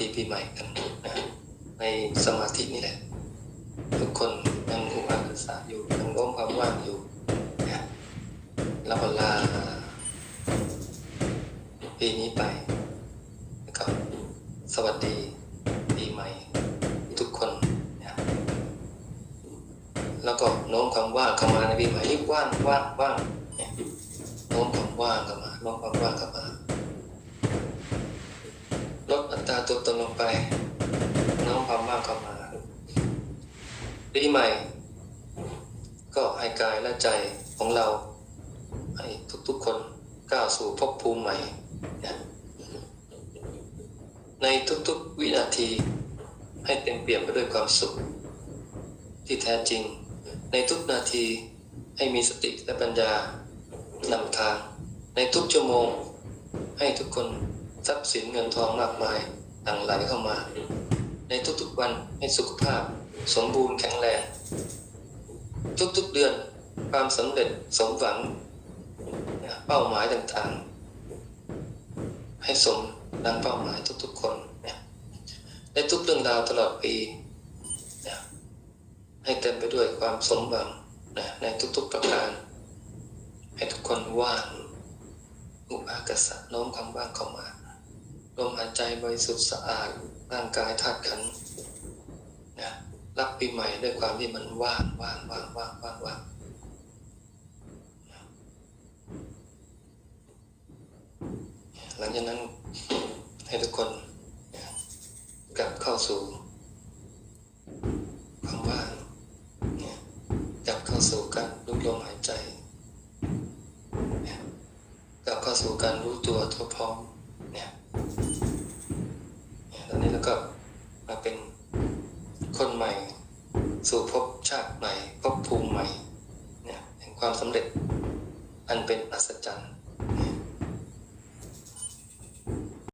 ดีปีใหม่กันนะในสมาธินี่แหละ ทุกคนยังอุปาทษะอยู่ยังร่วมความว่างอยู่นะแล้วเวลาปีนี้ไปนะครับสวัสดีปีใหม่ ทุกคนนะแล้วก็โน้มความว่างเข้ามาในปีใหม่นี่ว่างว่างว่างเนี่ยโน้มความว่างเข้ามาโน้มความว่างเข้ามาาตัวตนลงไป น้อมความว่างเข้ามาปีใหม่ ก็ให้กายและใจของเรา ให้ทุกๆคนก้าวสู่ภพภูมิใหม่ ในทุกๆวินาที ให้เต็มเปี่ยมไปด้วยความสุข ที่แท้จริง ในทุกนาทีให้มีสติและปัญญานำทาง ในทุกชั่วโมง ให้ทุกคนทรัพย์สินเงินทองมากมาย หลั่งไหลเข้ามา ในทุกๆวันให้สุขภาพ สมบูรณ์แข็งแรง ทุกๆเดือนความสำเร็จสมหวัง เป้าหมายต่างๆ ให้สมดังเป้าหมายทุกๆคนในทุกเรื่องราวตลอดปีให้เต็มไปด้วยความสมหวังนะในทุกๆประการ ให้ทุกคนว่างอุปากษะโน้มความว่างเข้ามา ลมหายใจบริสุทธิ์สะอาดร่างกายธาตุขันนะรับปีใหม่ด้วยความที่มันว่างว่างว่างว่างว่างว่างหลังจากนั้นให้ทุกคนนะกลับเข้าสู่ความว่างนะกลับเข้าสู่การรู้ลมหายใจ กลับเข้าสู่การรู้ตัวทั่วพร้อม เนี่ยตอนนี้เราก็มาเป็นคนใหม่ สู่ภพชาติใหม่ภพภูมิใหม่เนี่ยแห่งความสำเร็จอันเป็นอัศจรรย์